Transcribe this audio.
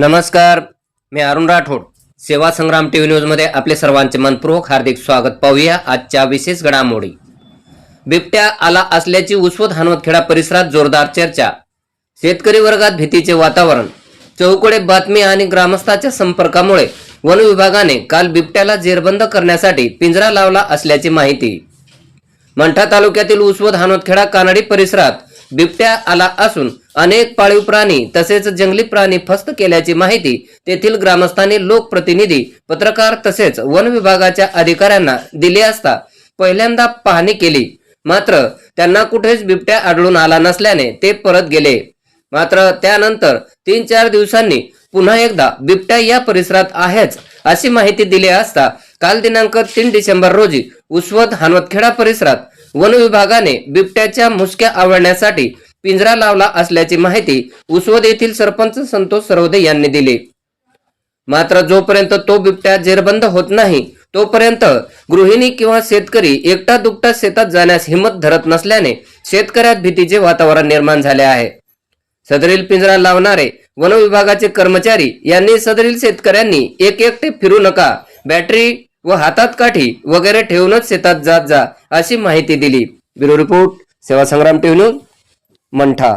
नमस्कार मी अरुण राठोड. सेवा संग्राम टीव्ही न्यूजमध्ये आपले सर्वांचे मनपूर्वक हार्दिक स्वागत पाहूया आजच्या विशेष घडामोडी. बिबट्या आला असल्याची उसवत हनुमतखेडा परिसरात जोरदार चर्चा. शेतकरी वर्गात भीतीचे वातावरण. चौकडे बातमी आणि ग्रामस्थाच्या संपर्कामुळे वन विभागाने काल बिबट्याला जेरबंद करण्यासाठी पिंजरा लावला असल्याची माहिती. मंठा तालुक्यातील उस्वत हानवतखेडा कानडी परिसरात बिबट्या आला असून अनेक पाळीव प्राणी तसेच जंगली प्राणी फस्त केल्याची माहिती तेथील ग्रामस्थांनी लोकप्रतिनिधी पत्रकार तसेच वन विभागाच्या अधिकाऱ्यांना दिली असता पहिल्यांदा पाहणी केली. मात्र त्यांना कुठेच बिबट्या आढळून आला नसल्याने ते परत गेले. मात्र त्यानंतर तीन चार दिवसांनी पुन्हा एकदा बिबट्या या परिसरात आहेच अशी माहिती दिली असता काल दिनांक तीन डिसेंबर रोजी उस्वत हानवतखेडा परिसरात वन विभागाने बिबट्याच्या मुसक्या आवळण्यासाठी पिंजरा लावला असल्याची माहिती उसवद येथील सरपंच संतोष सरवदे यांनी दिली. मात्र जोपर्यंत तो बिबट्या जेरबंद होत नाही तोपर्यंत गृहिणी किंवा शेतकरी एकटा दुकटा शेतात जाण्यास हिंमत धरत नसल्याने शेतकऱ्यात भीतीचे वातावरण निर्माण झाले आहे. सदरील पिंजरा लावणारे वन विभागाचे कर्मचारी यांनी सदरील शेतकऱ्यांनी एक एकटे फिरू नका. बॅटरी व हातात काठी वगैरे ठेवूनच शेतात जात जा अशी माहिती दिली. ब्युरो रिपोर्ट सेवा संग्राम टीव्ही न्यूज मंठा.